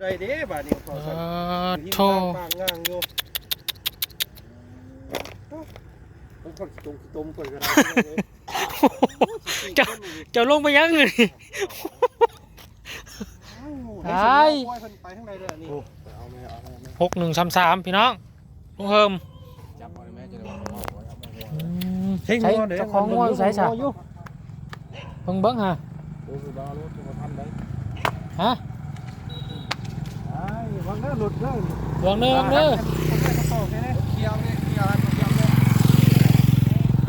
ได้เด้บาดนี้ขอเอสั่นอโทปากง่างอยู่ผมคนตมตมคนก็ได้เจ้าเจ้าลงไปยังเลยไอ้ไปทางใดเด้อนี่เอาไหมเอาไหมเอาไหมหกหนึ่งสามสามพี่น้องลุงเฮิมจับเอาไหมจะได้ว่าเอาไว้เอาไว้อืมใช้ใช้งัวเด้อเจ้าของงัวอยู่ใช้จ้ะอยู่เบิ่งเบิ่งฮะโอ้ยบ้ารถจะมาทำได้ฮะไอ้ วังเด้อหลุดเด้อเบิ่งเด้อเบิ่งเด้อเคี่ยวนี่เคี่ยวเคี่ยวเลย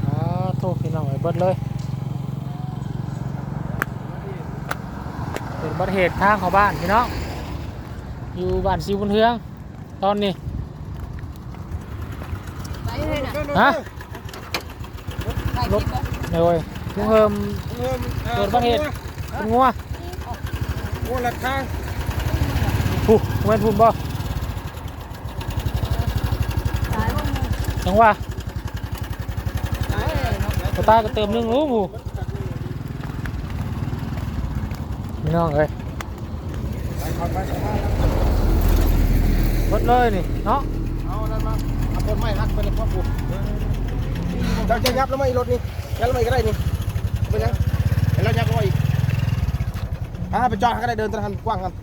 อ่าโทษพี่น้องไอ้เบิดเลยเป็นอุบัติเหตุทางเข้าบ้านพี่น้องอยู่บ้านซิวบนเฮือง ตอนนี้ไปเลยนะฮะถ่ายคลิปบ่เดี๋ยวเว้ยลุงเฮิมเกิดอุบัติเหตุเป็นงัวงัวหลักทาง ผู้เว้นพุ่นบ่จังว่ากระตาก็เติมนึงรู้หมู่พี่น้องเอ้ยเบิดเลยนี่เนาะเอานั่นมาเอาคนไม้รักไปเลยพ่อปู่จะจะยับแล้วไหมรถนี่ยับแล้วไหมก็ได้นี่ไปยังเห็นแล้วยับแล้วอีกอ่าไปจอดก็ได้เดินตะหันกว้างกัน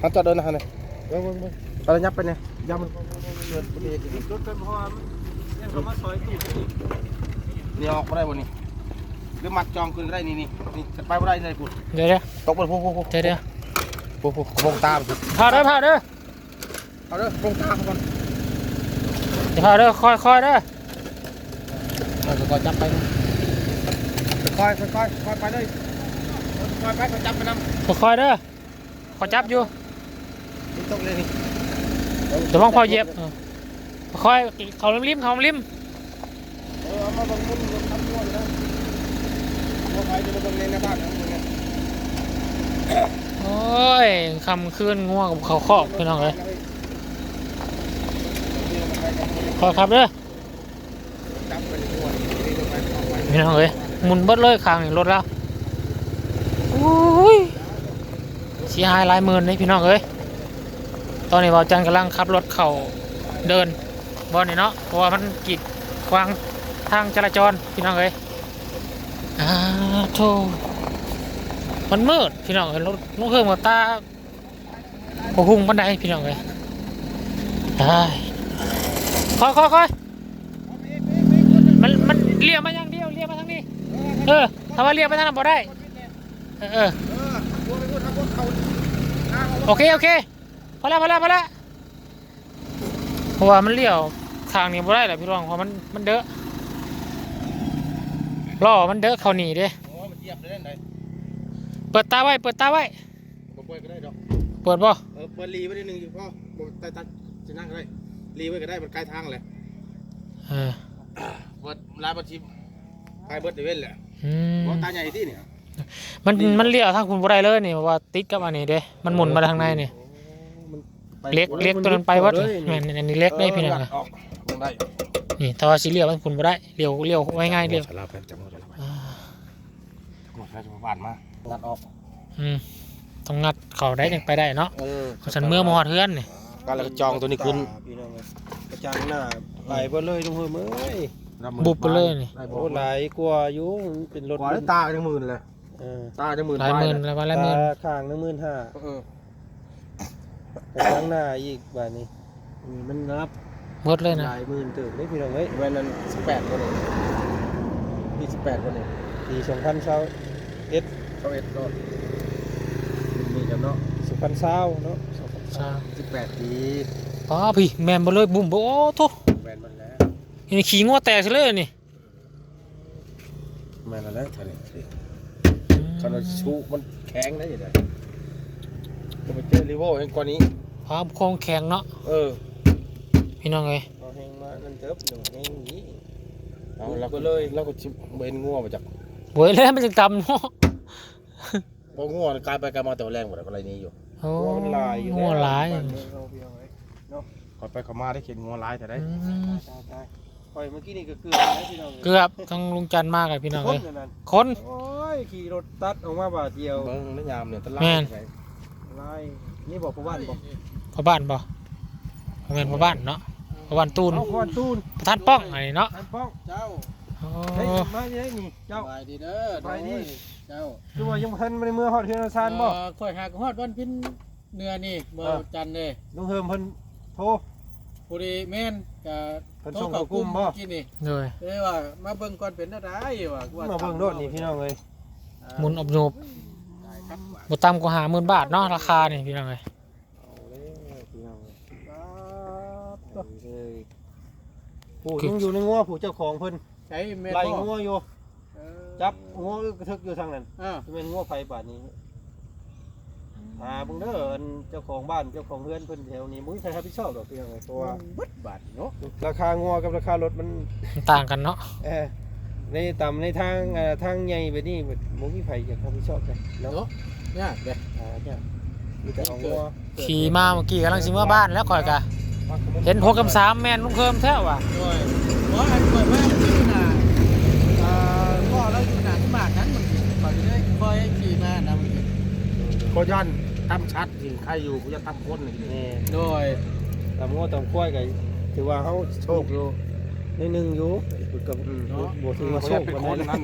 หันจอดเดินนะฮันเลยเว้ยเว้ยเว้ยไปเลยยับไปเนี่ยยับมันเดินไปเลยรถเป็นเพราะว่าเนี่ยเขามาซอยตู้นี่ออกมาได้บนนี่หรือมัดจองคืนก็ได้นี่นี่นี่ไปไม่ได้เลยปุ่นเดี๋ยวเดี๋ยวตกไปพูพูพูเดี๋ยวเดี๋ยวพูพูกระโปรงตามสิพาเด้อพาเด้อเอาเด้อกระโปรงตามก่อนเดี๋ยวพาเด้อคอยคอยเด้อเอาค่อยๆจับไปนะค่อยๆค่อยๆค่อยๆไปเลยค่อยๆไปค่อยๆจับไปนำคอยๆเด้อขอจับอยู่นี่ ตกเลยนี่เดี๋ยวมองพอเหยียบเออยเขาริมเขาริมเออเอามาบังมุนทำม้วนนะม้วนไปจะมาบังในหน้าบ้านนะมึงเนี่ยโอ้ยคำคืนง่วงกับเขาคอกพี่น้องเลยขอครับเด้อจับไปในม้วนนี่ลงไปเอาไปพี่น้องเลยมุนเบิดเลยคางรถแล้วโอ้ยเสียหายหลายหมื่นเลยพี่น้องเอ้ย ตอนนี้บ่าวจันกำลังขับรถเข่าเดินบอลนี่เนาะเพราะว่ามันกีดขวางทางจราจรพี่น้องเอ้ยอ้าวโธ่มันมืดพี่น้องเอ้ยรถลุงเพิ่มกับตาโอ้หุ่งบันไดพี่น้องเอ้ยได้ค่อยค่อยค่อยมันมันเลี้ยวมาอย่างเดียวเลี้ยวมาทางนี้ เออถ้าว่าเลี้ยวไปทางนั้นบ่ได้ เออเออโอเคโอเค พอแล้วพอแล้วพอแล้วเพราะว่ามันเลี้ยวทางนี้บ่ได้แหละพี่รองเพราะมันมันเดอะล้อมันเดอะเขาหนีเด้โอ้ยมันเหยียบได้ไหนเปิดตาไว้เปิดตาไว้บ่ปล่อยก็ได้ดอกเปิดบ่เออเปิดรีไว้นิดนึงอยู่พ่อบ่ใต้ตัดจะนั่งก็ได้รีไว้ก็ได้มันใกล้ทางแหละเออเปิดลายบัญชีใครเบิดเดเว้นแหละอืมบ่ตาใหญ่ที่เนี่ยมันมันเลี้ยวทางคุณบ่ได้เลยนี่เพราะว่าติดกับอันนี้เด้มันหมุนมาทางในนี่ เล็กเล็กตัวนั้นไปวัดนี่แม่นอันนี้เล็กได้พี่น้องอะออกลงได้นี่ถ้าว่าสิเลี้ยวทางคุณบ่ได้เลี้ยวเลี้ยวไว้ง่ายเลี้ยวฉลาดแป๊บจังหวะฉลาดอ่าหมดแล้วจะผ่านมาตัดออกอืมต้องงัดเขาได้จังไปได้เนาะเออเขาฉันเมื่อมาฮอดเฮือนนี่การแล้วก็จองตัวนี้ขึ้นพี่น้องกระจังหน้าไหลไปเลยทุกคนเอ้ยบุบไปเลยนี่โอ้ไหลกลัวอยู่เป็นรถกว่าได้ตาจังหมื่นเลยเออตาจังหมื่นหลายหมื่นแล้ววันละหมื่นตาข้างหนึงหมื่นห้า เออกระจังหน้าอีกบาทนี้มันนับหมดเลยนะหลายหมื่นตื่นได้พี่น้องเอ้ยเว้นนั้นสิบแปดคนเองพี่สิบแปดคนเองปีสองพันเช้าเอ็ดเขาเอ็ดก็มีจำเนาะสองพันเช้าเนาะสองพันใช่สิบแปดปีป้าพี่แมนบ่เลยบุ่มบ่โอ้โทแวนมันแล้วนี่ขี้งัวแตกซะเลยนี่แม่นแล้วเท่านี้ขนาดชูมันแข็งได้ยังไง ก็ไปเจอรีโวเองกว่านี้พาโครงแข็งเนาะเออพี่น้องเอ้ยเอาแห้งมานั่นเติบหนึ่งแห้งอย่างนี้เอาเราก็เลยเราก็ชิมเบนงัวมาจากโว้ยแล้วมันจะตำเนาะพองัวกลายไปกลายมาแต่ว่าแรงหมดอะไรนี้อยู่โอ้งัวมันลายอยู่งัวหลายบ้นเมืองเราพี่น้องเอ้ยคอยไปเขามาได้เข็นงัวร้ายแต่ได้อืมตายตายปล่อยเมื่อกี้นี่ก็เกือบแล้วพี่น้องเกือบต้องลุงจันทร์มากเลยพี่น้องคเอ้นยนั่นคน โอ้ยขี่รถตัดออกมาบาทเดียวเบิ้งไม่ยามเนี่ยตะไลแม่น ไล่นี่บอกผู้บ้านบอกพ่อบ้านบ่บ่แม่นพ่อบ้านเนาะพ่อบ้านตูนเอาคอนตูนประธานป้องอันนี้เนาะท่านป้องเจ้าโอ้เฮ้ยมาเยอะนี่เจ้าสบายดีเด้อสบายดีเจ้าคือว่ายังบ่ทันมาในเมืองฮอดเทือนซานบ่ เอ่อข่อยหากฮอดวันพินเนื้อนี่เมื่อเออ จันทร์เด้ลุงเฮิมเพิ่นโทร ผู้ดีแม่นก็เพิ่นส่งเข้ากลุ่มบ่ กินนี่เลยเลยว่ามาเบิ่งก่อนเป็นอะไรว่าว่ามาเบิ่งโดดนี่พี่น้องเอ้ยหมุนอบโยบได้ครั บว่าบ่ต่ำกว่าห้าหมื่นบาทเนาะราคานี่พี่น้องเอ้ยเอาเลยพี่น้องเอ้ยครับเอาเลยผู้ยังอยู่ในงัวผู้เจ้าของเพิ่นใช้แม่ไล่พ่องัวอยู่เออจับงัวกระทึกอยู่ทางนั้นเออจะเป็นงัวไฟบาดนี้หาเบิ่งเด้ออันเจ้าของบ้านเจ้าของเรือนเพิ่นแถวนี้มุ้ยใครรับผิดชอบดอกพี่น้องเอ้ยเพราะว่าบึดบาทเนาะราคางัวกับราคารถมันมันต่างกันเนาะ เออ ในต่ำในทางเอ่อทางใหญ่แบบนี้มุ้ยไผอยากรับผิดชอบเลยเนาะเนาะเนี่ยเด้อ่าเนี่ยมีแต่เอางัวขี่มาเมื่อกี้กำลังสิมาบ้านแล้วข่อยก็เห็นหกกับสามแม่นลุงเคิมแท้ว่ะด้วยเพราะอันก่อนว่าที่น่ะเอ่อพ่อเราอยู่หน้าที่บ้านนั้นมันก่อนเลยคอยขี่มานะมันโคยันตั้มชัดสิใครอยู่กูจะตั้มคนนี่นี่โดยตำงัวตำกล้วยก็ถือว่าเขาโชคอยู่ นิดนึงอยู่กับบ่ถือว่าโชคปานนั้น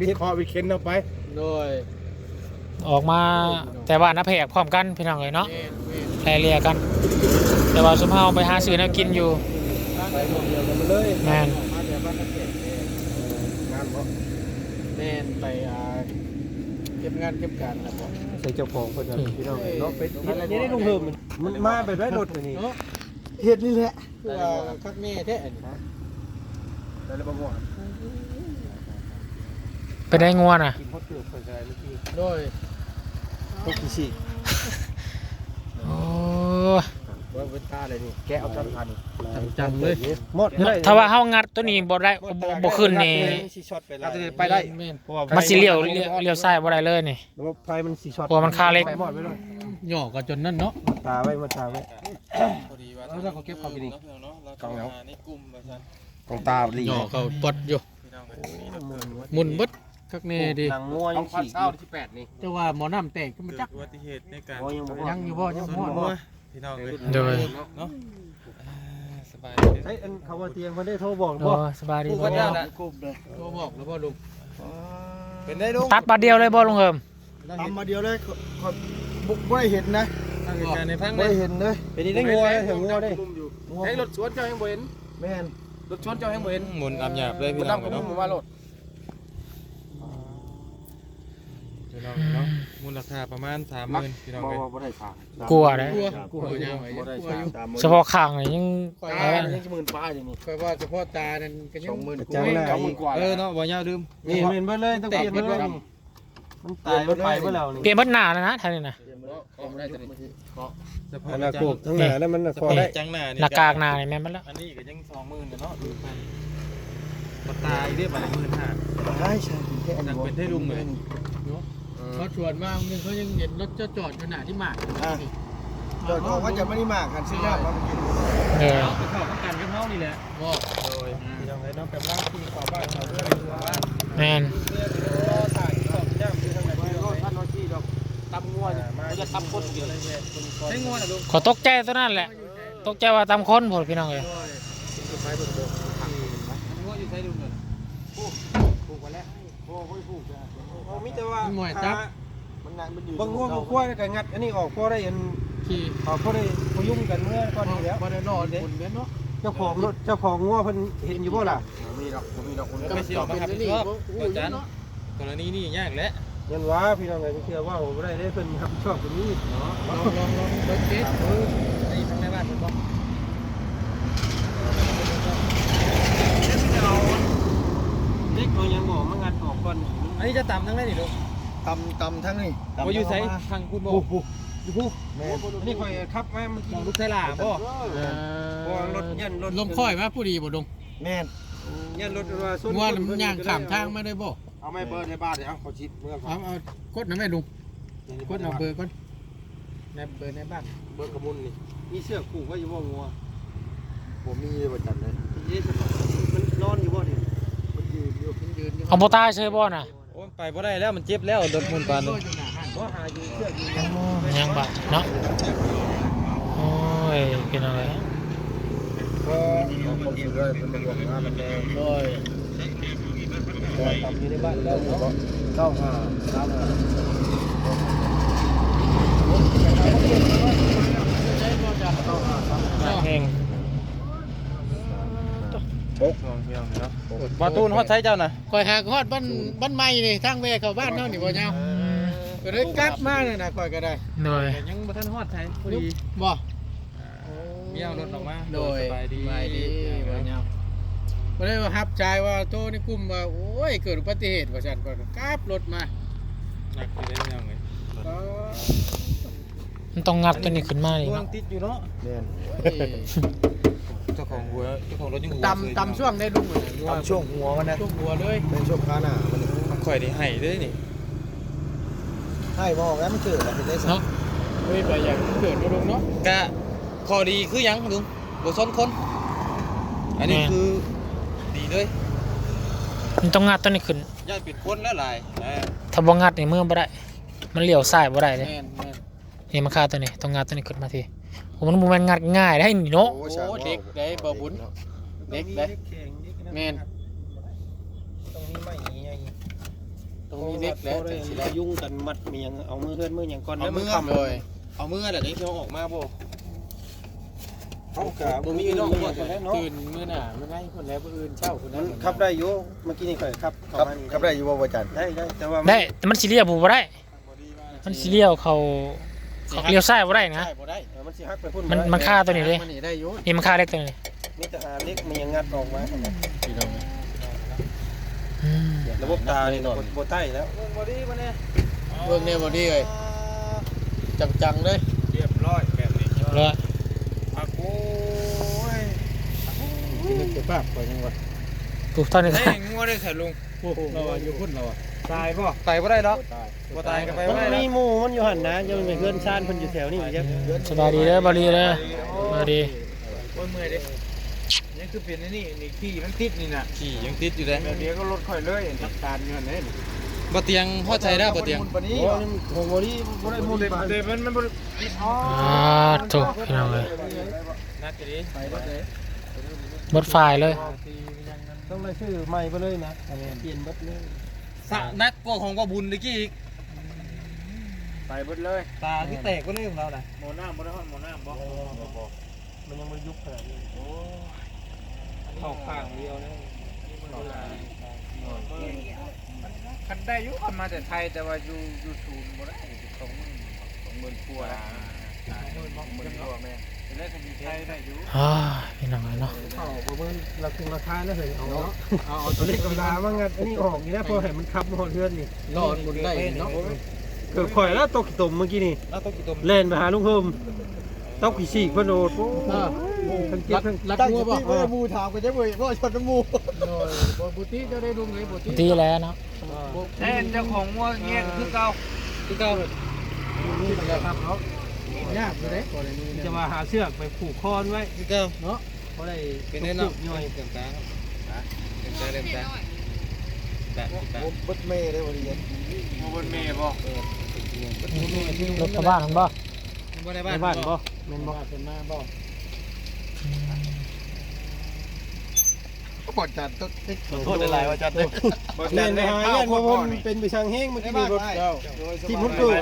วิเคราะห์วิเค้นเอาไปโดยออกมาแต่ว่าน้าแพกพร้อมกันพี่น้องเอ้ยเนาะเอ็นเอ็นแลเลียกัน แต่ว่าสุมเฮาไปหาซื้อแนวกินอยู่ไปหมดเดียวกันไปเลยแม่นมาเดี๋ยวบ้านนักเก็ตงานบ่แม่นไปอ่าเก็บงานเก็บการนะพ่อใส่เจ้าของเพิ่นน่ะพี่น้องเนาะเป็นนี่ได้ลุงเฮิมมันมาแบบได้รถนี่ เนาะเฮ็ดนี่แหละคือว่าคักแม่แท้อันนี้ได้แล้วบ่ง่วงไปได้งัวน่ะกินฮอตเกือบใส่เมื่อกี้โดยพวกขี้สิโอ้ยว่าเป็นตาเลยนี่แกะเอาจันทันจังๆเลยหมดถ้าว่าเฮางัดตัวนี้บ่ได้บ่บ่ขึ้นนี่สิช็อตไปแล้วไปได้แม่นเพราะว่ามันสิเลี้ยวเลี้ยวเลี้ยวซ้ายบ่ได้เลยนี่ระบบไฟมันสิช็อตเพราะว่ามันคาเล็กไปหมดไปเลยหย่อก็จนนั่นเนาะตาไว้มาตาไว้ แล้วถ้าเขาเก็บเขากินอีก กองแล้วกองตาลีหย่อเขาปดอยู่หมุนเบิดคักแน่ดิหนังงัวยังฉีกอยู่ที่แปดนี่แต่ว่าหมอน้ำแตกก็มันจัก อุบัติเหตุในการโอ้ยังบ่ยังอยู่บ่ยังส่บ่วนบ่หัวพี่น้องเลยโดย เนาะอ่าสบายใช้อันเขาว่าเตียงเพิ่นได้โทรบอกโอ้บ่สบายดีกูบ่ก็ได้นะโทรบอกแล้วบ่ลุงเป็นได้ลูกตัดบาทเดียวเลยบ่ลุงเฮิมทำมาเดียวเลยบุกบ่ได้เห็นนะ ทางเหตุการณ์ในพังบ่เลยได้เห็นเลยเป็นนี่ได้งัวได้ถึงงัวได้งัวไอ้รถสวนเจ้ายังบ่เห็นแม่นรถสวนเจ้ายังบ่เห็นหมุนอับหยาบเลยพี่มันน้องนำกับเนาะมึงว่ารถพี่น้องเนาะมูลค่าประมาณ30,000พี่น้องบ่เลยบ่ได้ถามกลัวเด้กลัวกลัวยังไงบ่ได้กลัวอยู่ถามเฉพาะข้างนี่ยังข่อยตาว่ายังจะหมื่นป้าอยู่นี่ข่อยว่าเฉพาะตานั่นก็ยังจังเลยสองหมื่นกว่าเออเนาะบ่ยาวลืมนี่เห็นเบิดเลยต้องเปลี่ยนเบิดเลย มันตายมันไปเบิดแล้วนี่เปลี่ยนเบิดหน้าแล้วนะท่านนี่นะของได้ตัวนี้เฉพาะอันน่ะกบทั้งหน้าแล้วมันน่ะคอได้จังหน้านี่หน้ากากหน้านี่แม่นมันแล้วอันนี้ก็ยัง20,000เนาะดูไปบ่ตายเด้บัดนี้15,000ใช่ใช่แค่อันจังเป็นได้ลุงเลยเขาชวนมานึงเขายังเห็นรถจอดขนาดที่หมากจอดว่าจะไม่ได้มากกันซื้อน้ำมากินเออไปเข้ากันกับเฮานี่แหละบอกโดยยังไงน้องกำลังกินข้าวบ้านเขาด้วยบ้านแม่น ขอตกใจตัวนั้นแหละ ตกใจว่าตามคนพุ่นพี่น้องเอ้ยงวอยู่ใช้ลุงเลยผูกไว้แล้วโอ้ยผูกจ้ะโอ้มิแต่ว่ามันนานมันอยู่บางงัวบางกล้วยก็งัด อันนี้ออกก็ได้อันขี่ออกก็ได้พยุ่งกันเมื่อก่อนนี้แล้วบ่ได้รอดคนเนี้ยเนาะเจ้าของรถเจ้าของงัวเพิ่นเห็นอยู่บ่ล่ะมีดอกมีดอกคนก็ไม่เชื่อมาครับพี่ชอบอาจารย์กรณีนี้ยากแล้ว ยันว่าพี่น้องไงเชื่อว่าบ่ได้ได้เพิ่นรับชอบตรงนี้เนาะลองลองลองรถเจ็ดไอ้ทางในบ้านผมบอกเด็กเอายังบอกมางัดออกก่อนอันนี้จะต่ำทั้งนั้นนี่ลูกตำตำทั้งนี้ว่าอยู่ไสทางคุณบอกปุ๊บปุ๊บปุ๊บแม่อันนี้คอยขับมาเมื่อกี้ลูกไสลาบ่เพราะว่รถยันรถลมค่อยมาผู้ดีบ่ดงแม่นยันรถว่าส้นว่ามันย่างข้ามทางมาได้บ่ เอาไม่เบิร์ในบ้านเดี๋ยวเอาเขาชิดเมื่อก่อเอานเอากดนะแม่ลุงกดเอาเบอร์ก่อนในเบอร์ในบ้านเบิร์กระมุนนี่มีเสื้อขู่ไว้อยู่บ่งัวผมมีประจันเลยนี่มันนอนอยู่บ่นี่มันยืนอยู่มันยืนอยู่เอาบ่ตายเฉยบ่น่ะโอ้ไปบ่ได้แล้วมันเจ็บแล้วโดนมุนปานโดนอยู่หน้าห้างบว่าหาอยู่เชือกอยู่โอ้ยังบะเนาะโอ้ยพี่น้องเอ้ยก็คนสุดเลยเป็นห่วงงานมันแดงโดยก็ ทำอยู่ในบ้านแล้วเนาะเก้าห้าสามห้าใช้บ่จักแห้งหกลองเที่ยวเนาะบาตูนฮอดใช้เจ้าน่ะข่อยหากฮอดบ้านบ้านใหม่นี่ทางแวเข้าบ้านเฮานี่บ่ยาวก็เลยกลับมาเลยนะข่อยก็ได้หน่อยแต่ยังบ่ทันฮอดใช้พอดีบ่เมียเอารถออกมาโดยสบายดีสบายดีบ่ยา วบ่ได้ว่าฮับใจว่าโตในกลุ่มว่าโอ้ยเกิดอุบัติเหตุว่าซั่นก่อนกลับรถมาหนักอยู่ได้เรื่องไงก็มันต้องงัดตัวนี้ขึ้นมานี่ตัวเนาะติดอยู่เนาะเนี่ยโอ้ยเจ้าของหัวเจ้าของรถยังหัวตำตำช่วงได้ลุงเลยทำช่วงหัวมันนะช่วงหัวเลยเป็นช่วงขาหน้ามันมันข่อยได้ให้ด้วยนี่ให้บอกแล้วมันเกิดอะไรได้สักเนาะเฮ้ยไปอย่างเกิดมาลุงเนาะกะข้อดีคือหยังลุงบ่ซ้อนคน อันนี้คือ ดีเลยมันต้องงัดตัวนี้ขึ้นย่ายปิดคนแล้วหลายเออถ้าบ่งัดในเมืองบ่ได้ มันเลี้ยวซ้ายบ่ได้เลยแม่นแม่นนี่มันค่าตัวนี้ต้องงัดตัวนี้ขึ้นมาทีโอ้มันบ่แม่นงัดง่ายได้นี่เนาะโอ้เด็กได้บ่บุญเด็กได้แม่นตรงนี้ไม่ใหญ่ตรงนี้เด็กแล้วจังสิได้ยุ่งกันมัดเมียงเอามือเฮือนมืออย่างก่อนเอามือคำเลย เอามือแหละจังสิเอาออกมาบ่ เขากับบ่มีน้องบ่แล้วเนาะตื่นมื้อหน้ามื้อไหนคนแล้วผู้อื่นเช้าคนนั้มันนขับได้อยู่เมื่อกี้นี่เคยขับขับขับได้อยู่บ่บ่จันได้ได้แต่ว่าได้แต่มันสิเลี้ยวบ่ได้มันสิเลี้ยวเขาเขาเลี้ยวซ้ายบ่ได้นะใช่บ่ได้มันสิฮักไปพุ่นมันมันค่าตัวนี้เลยมันนี่ได้อยู่นี่มันค่าเล็กตัวนี้มีแต่หาเล็กมันยังงัดออกมาพี่น้องอืมระบบตานี่บ่ใต้แล้วบ่ดีบ่เนี่ยเบิ่งแนวบ่ดีเลยจังๆเลยเรียบร้อยแบบนี้แล้วอา สินึกสภาพก่อยังว่าถูกตอนนี้เฮ้ยงัวได้ใส่ลุงโอ้โหเราอะอยู่พุ่นเราอะตายบ่ะตายบ่ได้หรอกบ่ตายก็ไปมันได้หรมีกหมู่มันอยู่หันนะยังมีเพื่อนชานเพิ่นอยู่แถวนี้อยู่จังสบายดีเด้อบาลีเด้อสบายดีโอ้ยเมื่อยดินี่คือเป็นไอ้นี่นี่ขี้มันติดนี่น่ะขี้ยังติดอยู่เลยเดี๋ยวก็รถค่อยเลยจัดการเงินเด้บ่เตียงฮอใช้ได้บ่เตียงโอ้นี่ผมบ่ดีบ่ได้หมู่เลยเดี๋ยวมันมันบ่อ่าถูกพี่น้องเลยนักดิไปบ่ได้ หมดไฟล์เลย ต้องได้ชื่อใหม่ไปเลยนะเปลี่ยนบัดเลยสะนักกว่าของบ่บุญตะกี้อีกไปเบิดเลยตาที่แตกก็เลยของเราน่ะหมอน้ำบ่ได้ฮอดหมอน้ำบ่มันยังบ่ยุบขนาดนี้เข้าข้างเดียวนะคันได้อยู่คันมาแต่ไทยแต่ว่าอยู่อยู่ศูนย์บ่ได้สองหมื่นสองหมื่นกว่าสองหมื่นบ่หมื่นกว่าแม่แต่ได้คัน อยู่ไทยได้อยู่อ่าพี่น้องเลยเนาะเข้าประเมินราคาราคาแล้วเฮ้ยเอาเนาะเอาเอาตัวเลขกำลาว่างั้นอันนี้ออกนี่นะพอให้มันขับมาฮอดเฮือนนี่รอดบุญได้เนาะเกิดข่อยแล้วตกขี้ตมเมื่อกี้นี่แล้วต้องกี่ตัวเล่นไปหาลุงเพิ่มตกขี้ฉีกเพิ่นโดดทั้งเจ็บทั้งรักงัวบ่เออมูถามกันได้บ่เพราะชนน้ำมูโดยบ่บุตรีเจ้าได้ดุงเลยบุตรีตีแล้วเนาะแน่เจ้าของงัวเงี้ยคือเก่าคือเก่านี่เป็นครับเนาะ ยากอยู่เด้ก่อนนี้จะมาหาเชือกไปผูกคอนไว้คือเก่าเนาะเพราะได้เป็นแน่นอนย่อยเต็มตาเต็มตาเต็มตาแปะแปะบดเมย์ได้บ่ดีบ่บนเมย์บ่รถกระบะมันบ่บ่ได้ในบ้านบ้านบ่แม่นบ่เป็นมาบ่ ปอดจัดตุ๊กโทษหลายว่าจัดเลยเล่นไปหายันบ่พ้นเป็นไปช่างแห้งเมื่อกี้นี่รถที่มุดเกิด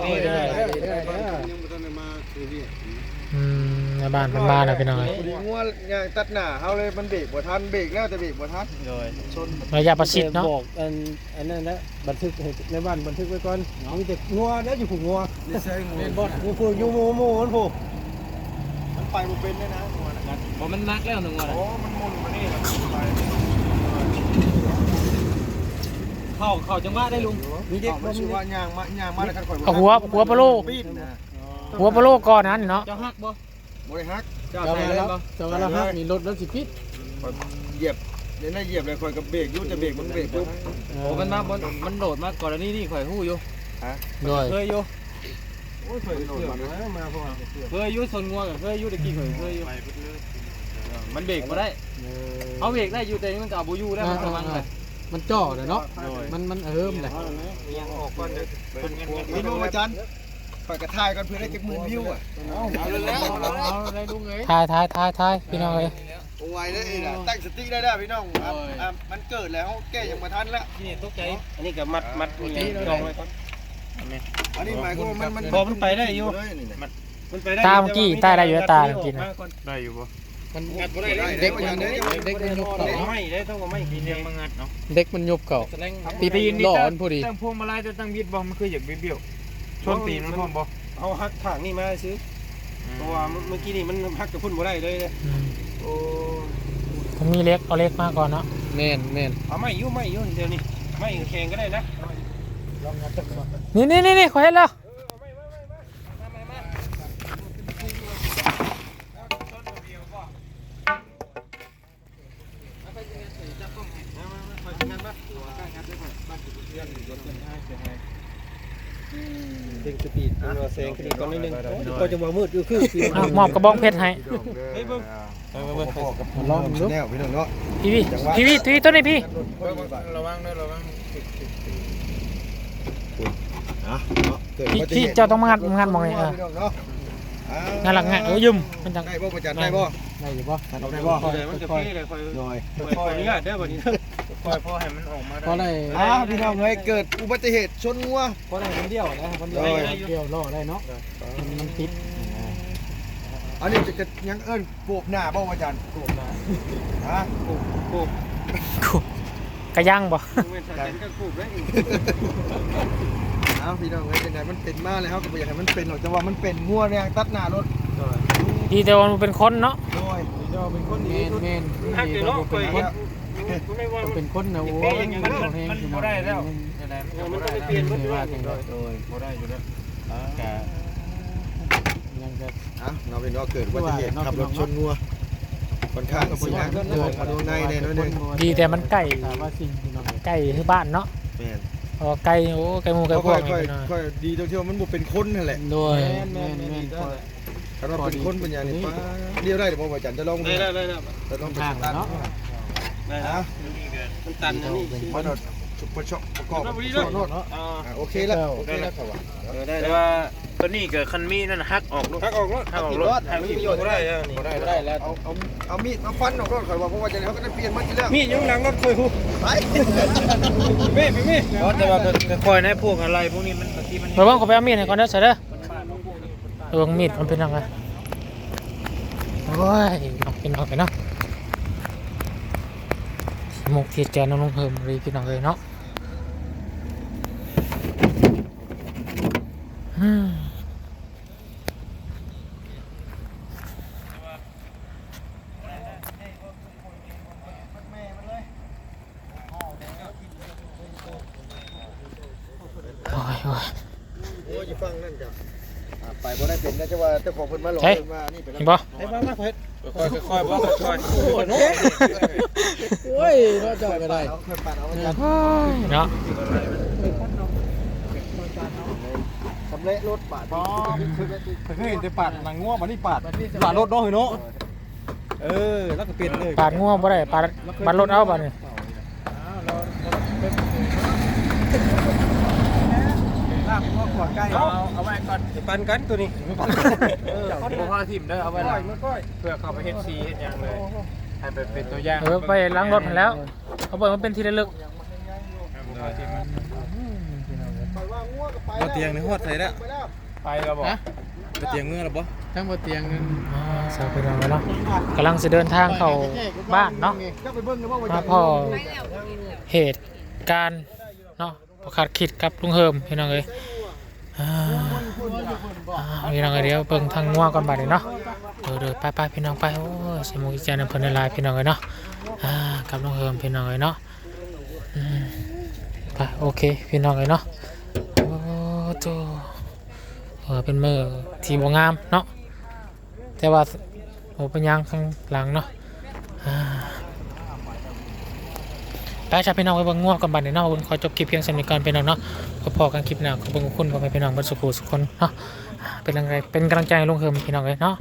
อืมในบ้านเป็นบ้านนะพี่น้องเลยดีงัวอย่างตัดหน้าเฮาเลยมันเบรกบ่ทันเบรกแล้วแต่เบรกบ่ทันโดยชนระยะประชิดเนาะบอกอันอันนั้นนะบันทึกให้ในบ้านบันทึกไว้ก่อนมีแต่งัวแล้วอยู่ผูกงัวแม่นบ่งูผูกอยู่หมู่หมู่มันผูกมันไปบ่เป็นเลยนะงัวนะบ่มันนักแล้วนึงว่าโอ้มันมุนมานี่แล้วไป เข้าเข้าจังหวะได้ลุงมีเด็กมันชื่อว่าย่างมาย่างมาแล้วกันข่อยเอาหัวหัวปลาโลปีนนะหัวปลาโลก่อนนั้นเนาะเจ้าฮักบ่บ่ได้ฮักเจ้าเจ้าใส่มาเลยแล้วบ่เจ้ามาแล้วฮักนี่รถรถสิพิษข่อยเหยียบเดี๋ยวน่าเหยียบเลยข่อยกับเบรกอยู่แต่เบรกมันเบรกปุ๊บโอ้มันมาบนมันโดดมาก่อนอันนี้นี่ข่อยฮู้อยู่โดยเคยอยู่โอ้ยข่อยโดดมาแล้วมาพอเคยอยู่สนงัวก็เคยอยู่ตะกี้ข่อยเคยอยู่มันเบรกบ่ได้เอาเบรกได้อยู่แต่มันก็เอาบ่อยู่แล้วมันกำลังเลย มันจ่อเลยเนาะ มันมันเอิมเลยยังออกก่อนเด้อเพิ่นยังยังพี่น้องอาจารย์ข่อยกระทายกันเพื่อได้จักหมื่นวิวอะเอาแล้วเอาได้ลุงเอ้ยทายทายทายทายพี่น้องเอ้ยโอ้ยได้ล่ะตั้งสติได้แล้วพี่น้องอะอะมันเกิดแล้วแก้ยังมาทันแล้วนี่ตกใจ อันนี้ก็มัดมัดนี่ลองไว้ก่อนอันนี้หมายความว่ามันมันพอมันไปได้อยู่เลยนี่นะมันไปได้ตาเมื่อกี้ตายได้อยู่ตาเมื่อกี้นะได้อยู่บ่ มันงัดบ่ได้เลยเด็กมันเด็กมันยุบเก่าไม่ได้ต้องว่าไม่กินเลี้ยงมางัดเนาะเด็กมันยุบเก่าตีตีนหล่อมันพอดีตั้งพวงมาลัยจะตั้งบิดบ่มันคืออยากเบี้ยวๆชนตีนมันพร้อมบ่เอาหักข้างนี่มาซื้อเพราะว่าเมื่อกี้นี่มันหักกับพุ่นบ่ได้เลยเลยอืมโอ้ผมมีเล็กเอาเล็กมาก่อนเนาะแม่นแม่นเอาไม่ยุ่ไม่ยุ่เดี๋ยวนี้ไม่แข่งก็ได้นะนี่นี่นี่นี่ขอเห็นแล้ว เซ็งสปี ดตัวเซ็งขึ้นก่อนนิดนึงก็จะมามืดคือคืออะมอบกระบองเพชรให้เฮ้ยเบิ่งลองดูแนวพี่น้องเนาะพี่พี่พี่พี่พี่ตัวนี้พี่ระวังด้วยระวังพี่พี่เจ้าต้องมางัดงัดมองไงเออพี่น้องเนาะอ่างานหลักงานเออยืมมันจังได้บ่ประจันได้บ่ได้อยู่ป่เอาได้บ่เดี๋ยวมันจะพี่เลยคอยหน่อยคอยนี่เด้อบัด นี้คอยพอให้มันออกมาพอได้อ่าพี่น้องเฮ้ยเกิดอุบัติเหตุชนงัวพอได้คนเดียวนะคนเดียวเดียวล่อได้เนาะมันมันติดอันนี้จะจะยังเอิ้นโปบหน้าบ่ประจันโปบหน้าฮะกระย่างบ่เว้นแต่ก็กูได้อีกเอาพี่น้องเฮ้ยจังไดมันเป็นมาแล้วก็บ่อยากให้มันเป็นหรอกแต่ว่ามันเป็นงัวเนี่ยตัดหน้ารถดีแต่ว่ามันเป็นคนเนาะโดยเจ้าเป็นคนแม่นแม่นฮักอยู่เนาะคอยเป็นคนไมันเป็นคนนะโอ้มันมันมันบ่ได้แล้วยังไมันต้องไปเปลี่ยนมันว่าจังได๋โดยบ่ได้อยู่แล้วกะยังจะอะเราเป็นว่าเกิดอุบัติเหตุขับรถชนงัวค่อนข้างสินะเดินมาดูในแน่นอนหนึงดีแต่มันใกล้ว่าสิใกล้ที่บ้านเนาะแม่นพอใกล้โอ้ใกล้หมู่ใกล้พวค่กอยนี่ค่อยดีตรงที่ว่ามันบ่เป็นคนนั่นแหละโดยแม่นแม่นถ้าเราเป็นคนเป็นอย่างนี้ป้าเดียวได้เดี๋ยวบ่ว่าจันจะลองได้ได้ได้จะต้องไปทางเนาะ ได้นะมันตันนะนี่มาโดดชุบประชอบประกอบบุรีชุเนาะบโนดอ่าอะโอเคแล้วโอเคแล้วครับว่าแต่ว่าตัวนี้เกิดคันมีนั่นฮักออกลูกหักออกรถฮักออกรถฮักมีประโยชน์ได้นี่ได้ได้แล้วเอาเอาเอามีดมาฟันออกรถข่อยว่าเพราะว่าจะเขาก็ได้เปลี่ยนมันทีแล้วมีอยู่หลังรถคุยฮู้ไปมีมีมีแต่ว่าก็คอยในพวกอะไรพวกนี้มันบางทีมันเดี๋ยวว่างเขาไปเอามีดให้ก่อนเด้อเสร็จเด้อเออมีดมันเป็นยังไงโอ้ยน้องพี่น้องไปเนาะห มกที่แจนน้องเพิ่มรีพี่น้องเลยเนาะอืมโอ้ยโอ้ยโอ้ยฟังนั่นจ้ะอะไปบ่ได้เป็นนะจะว่าเจ้าของเพิ่นมาหลอกใช่เพิ่นมานี่ไปแล้วเห็นปะไอ้บ้ามาเพิ่นค่อยค่อยบ่ค่อยโอ้ยเราจ้าก็ได้เอาเพิ่นปาดเอาอาจารย์โอ้ยเนาะสำเร็จรถปาดเคยเห็นแต่ปาดหนังง่วงมันนี่ปาดปาดรถเนาะเนาะเออแล้วก็เปลี่ยนเลยปาดง่วงบ่ได้ปาดปาดรถเอาบ่เนี่ยเอาเอาไว้ก่อนปันกันตัวนี้เออเขาดูผ้าทิ่มเด้อเอาไว้หลังเพื่อเข้าไปเฮ็ดซีเฮ็ดยังเลย ให้ไปเป็นตัวอย่างเออไปล้างรถมันแล้ว เขาบอกมันเป็นที่ระลึกเอาเตียงในฮอดใส่แล้วไปแล้วบอกไปเตียงเมื่อแล้วบ่ทั้งบนเตียงเงินอ่าสาวไปลองแล้วเนาะกำลังจะเดินทางเข้าบ้านเนาะก็ไปเบิ่งกันว่ามาพ่อเหตุการณ์เนาะบ่คาดคิดกับลุงเฮิมพี่น้องเอ้ยอ่าอ่าพี่น้องเอ้ยเดี๋ยวเบิ่งทางงัวก่อนบัดนี้เนาะเดี๋ยวเดี๋ยวไปไปพี่น้องไปโอ้ ยสมุกอีแจนำเพิ่นในลน์พี่น้องเอ้ยเนาะอ่ากับลุงเฮิมพี่น้องเอ้ยเนาะอืมไปโอเคพี่น้องเอ้ยเนาะโอ้โตเออเป็นมือที่บ่งามเนาะแต่ว่าโอ้เป็นยังข้างหลังเนาะอ่าไปชาพี่น้องไปบิ่งง่วงกันบันเนาะเบิ่งขอจบคลิปเพียงสำนี้ก่อนพี่น้องเนาะพอพอกันคลิปหน้าขอบคุณขอบคุณพ่อแม่พี่น้องเบรรสุขุสุขคนเนาะเป็นกำลังใจเป็นกำลังใจลุงเฮิมพี่น้องเลยเนาะ